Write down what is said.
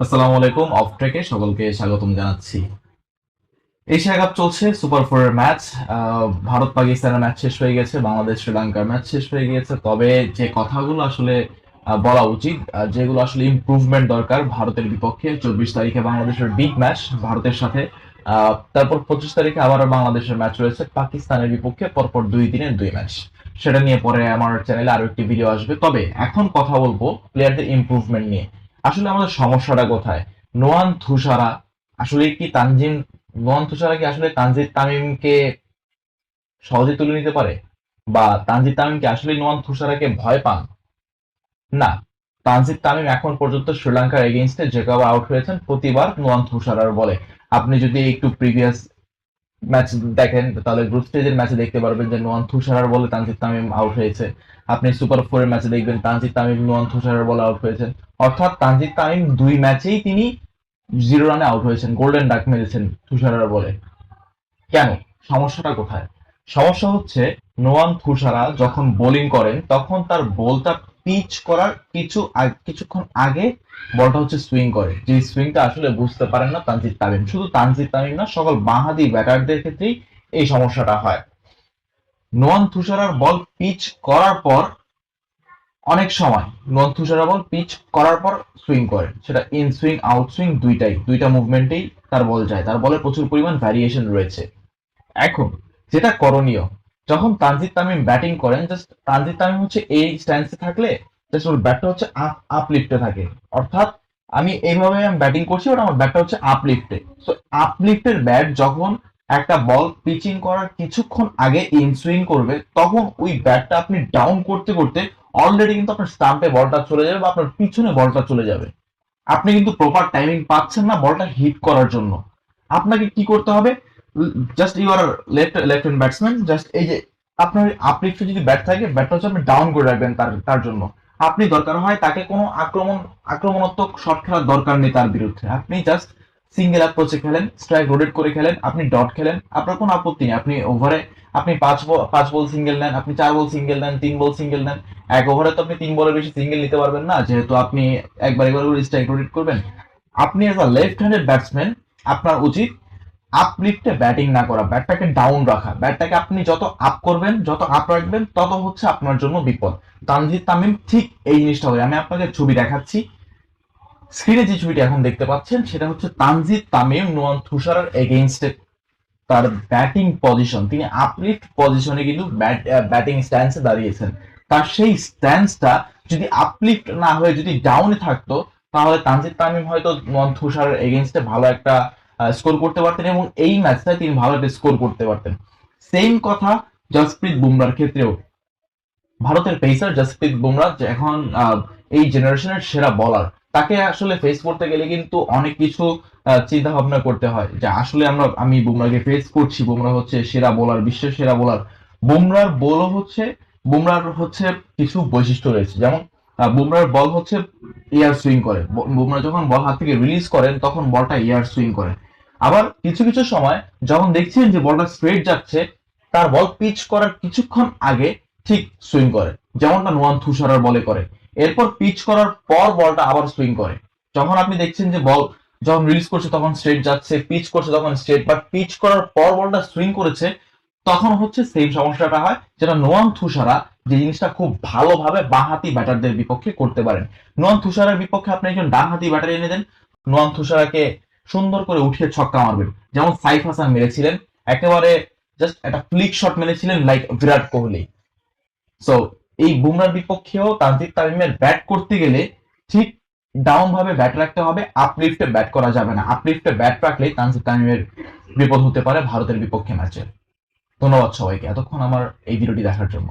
আসসালামু আলাইকুম অফ ট্রেকে সকলকে স্বাগতম জানাচ্ছি। এশিয়া কাপ চলছে সুপার ফোর এর ম্যাচ ভারত পাকিস্তানের ম্যাচ শেষ হয়ে গেছে, বাংলাদেশ, শ্রীলঙ্কার ম্যাচ শেষ হয়ে গিয়েছে। তবে যে কথাগুলো আসলে বলা উচিত যেগুলো আসলে ইমপ্রুভমেন্ট দরকার ভারতের বিপক্ষে, চব্বিশ তারিখে বাংলাদেশের বিগ ম্যাচ ভারতের সাথে তারপর পঁচিশ তারিখে আবার বাংলাদেশের ম্যাচ রয়েছে, পাকিস্তানের বিপক্ষে, পরপর দুই দিনের দুই ম্যাচ সেটা নিয়ে পরে আমার চ্যানেলে আরও একটি ভিডিও আসবে। তবে এখন কথা বলব প্লেয়ারদের ইমপ্রুভমেন্ট নিয়ে। আসলে আমাদের সমস্যাটা কোথায়? নোয়ান থুসারা, আসলে কি তানজিম, নোয়ান থুসারা কি আসলে তানজিদ তামিমকে সহজে তুলে নিতে পারে? বা তানজিদ তামিম কি আসলে নোয়ান থুসারাকে ভয় পান? না, তানজিদ তামিম এখন পর্যন্ত শ্রীলঙ্কার এগেইনস্টে যে কবার আউট হয়েছেন প্রতিবার নোয়ান থুসারার বলে। আপনি যদি একটু প্রিভিয়াস ম্যাচ দেখেন, তাহলে গ্রুপ স্টেজের ম্যাচে দেখতে পারবেন যে নোয়ান থুসারার বলে তানজিদ তামিম আউট হয়েছে। আপনি সুপার ফোরের ম্যাচে দেখবেন তানজিদ তামিম, নোয়ান থুসারার বলে আউট হয়েছেন। অর্থাৎ তানজিদ তামিম দুই ম্যাচেই তিনি জিরো রানে আউট হয়েছেন গোল্ডেন ডাক মেরেছেন তুষারার বলে। কেন? সমস্যাটা কোথায়? সমস্যা হচ্ছে নোয়ান থুসারা যখন বোলিং করেন, তখন তার বলটা পিচ করার কিছু কিছুক্ষণ আগে বলটা হচ্ছে সুইং করে। যে সুইংটা আসলে বুঝতে পারেন না, তানজিদ তামিম। শুধু তানজিদ তামিম না, সকল বাহাদি ব্যাটারদের ক্ষেত্রেই এই সমস্যাটা হয়। নোয়ান থুসারার বল পিচ করার পর অনেক সময়, নোয়ান থুসারা বল পিচ করার পর সুইং করে। সেটা ইন সুইং আউট সুইং দুইটাই, দুইটা মুভমেন্টেই তার বল যায়। তার বলে প্রচুর পরিমাণ ভ্যারিয়েশন রয়েছে। এখন, যেটা করণীয় যখন তানজিদ তামিম ব্যাটিং করেন জাস্ট তানজিদ তামিম হচ্ছে এই স্ট্যান্সে থাকলে জাস্ট ওর ব্যাটটা হচ্ছে আপলিফটে থাকে। অর্থাৎ আমি এইভাবে আমি ব্যাটিং করছি, ওটা আমার ব্যাটটা হচ্ছে আপলিফটে সো আপলিফটের ব্যাট যখন একটা বল পিচিং করার কিছুক্ষণ আগে ইন সুইং করবে, তখন ওই ব্যাটটা আপনি ডাউন করতে করতে অলরেডি কিন্তু আপনার স্টাম্পে বলটা চলে যাবে বা আপনার পিছনে বলটা চলে যাবে। আপনি কিন্তু প্রপার টাইমিং পাচ্ছেন না বলটা হিট করার জন্য। আপনাকে কি করতে হবে? Just you are left left hand batsman just এই যে আপনার, আপনি একটু যদি ব্যাট থাকে ব্যাটটা হচ্ছে আপনি ডাউন করে রাখবেন তার তার জন্য। আপনি দরকার হয় তাকে কোনো আক্রমণ, আক্রমণাত্মক শট খেলার দরকার নেই তার বিরুদ্ধে। আপনি জাস্ট সিঙ্গেল অ্যাপ্রোচে খেলেন স্ট্রাইক রোটেট করে খেলেন, আপনি ডট খেলেন, আপনার কোনো আপত্তি নেই। আপনি ওভারে আপনি পাঁচ বল পাঁচ বল সিঙ্গেল নেন, আপনি চার বল সিঙ্গেল নেন, তিন বল সিঙ্গেল নেন। এক ওভারে তো আপনি তিন বলের বেশি সিঙ্গেল নিতে পারবেন না, যেহেতু আপনি একবার একবার করে স্ট্রাইক রোটেট করবেন। আপনি as a left handed batsman আপনার উচিত আপলিফটে ব্যাটিং না করা ব্যাটটাকে ডাউন রাখা। ব্যাটটাকে আপনি যত আপ করবেন, যত আপ রাখবেন, তত হচ্ছে আপনার জন্য বিপদ। তানজিদ তামিম, ঠিক এই জিনিসটা হয় আমি আপনাকে ছবি দেখাচ্ছি। স্ক্রিনে যে ছবিটি এখন দেখতে পাচ্ছেন, সেটা হচ্ছে তানজিদ তামিম, নোয়ান তুষারের এগেইনস্টে তার ব্যাটিং পজিশন তিনি আপলিফট পজিশনে কিন্তু ব্যাটিং স্ট্যান্সে দাঁড়িয়েছেন। তার সেই স্ট্যান্সটা যদি আপলিফট না হয়ে যদি ডাউনে থাকতো, তাহলে তানজিদ তামিম হয়তো নোয়ান তুষারের এগেইনস্টে ভালো একটা স্কোর করতে পারতেন এবং এই ম্যাচটায় তিনি একটা স্কোর করতে পারতেন। সেম কথা জসপ্রীত বুমরার ক্ষেত্রেও। ভারতের পেসার জসপ্রীত বুমরা এখন এই জেনারেশনের সেরা বলার তাকে আসলে ফেস করতে গেলে কিন্তু অনেক কিছু চিন্তা ভাবনা করতে হয়। যে আসলে আমরা, আমি বুমরাকে ফেস করছি বুমরা হচ্ছে সেরা বোলার বিশ্বের সেরা বোলার বুমরার বলও হচ্ছে বুমরার হচ্ছে কিছু বৈশিষ্ট্য রয়েছে। যেমন বুমরার বল হচ্ছে এয়ার সুইং করে। বুমরা যখন বল হাত থেকে রিলিজ করেন, তখন বলটা এয়ার সুইং করে। আবার কিছু কিছু সময় যখন দেখছেন যে বলটা স্ট্রেট যাচ্ছে, তার বল পিচ করার কিছুক্ষণ আগে ঠিক সুইং করে। যেমনটা নোয়ান থুসারার বলে করে। এরপর পিচ করার পর বলটা আবার সুইং করে। যখন আপনি দেখছেন যে বল যখন রিলিজ করছে তখন স্ট্রেট যাচ্ছে পিচ করছে তখন স্ট্রেট বাট পিচ করার পর বলটা সুইং করেছে, তখন হচ্ছে সেম সমস্যাটা হয়, যেটা নোয়ান থুসারা যে জিনিসটা খুব ভালোভাবে বাঁহাতি ব্যাটারদের বিপক্ষে করতে পারেন। নোয়ান থুসারার বিপক্ষে আপনি একজন ডানহাতি ব্যাটার এনে দেন। নোয়ান থুসারাকে সুন্দর করে উঠিয়ে ছক্কা মারবেন। যেমন সাইফ হাসান মেরেছিলেন, একেবারে জাস্ট একটা ফ্লিক শট মেরেছিলেন লাইক বিরাট কোহলি। সো এই বুমরার বিপক্ষেও তানজিদ তামিমের ব্যাট করতে গেলে ঠিক ডাউন ভাবে ব্যাট রাখতে হবে আপলিফটে ব্যাট করা যাবে না। আপলিফটে ব্যাট রাখলে তানজিদ তামিমের বিপদ হতে পারে ভারতের বিপক্ষে ম্যাচে ধন্যবাদ সবাইকে, এতক্ষণ আমার এই ভিডিওটি দেখার জন্য।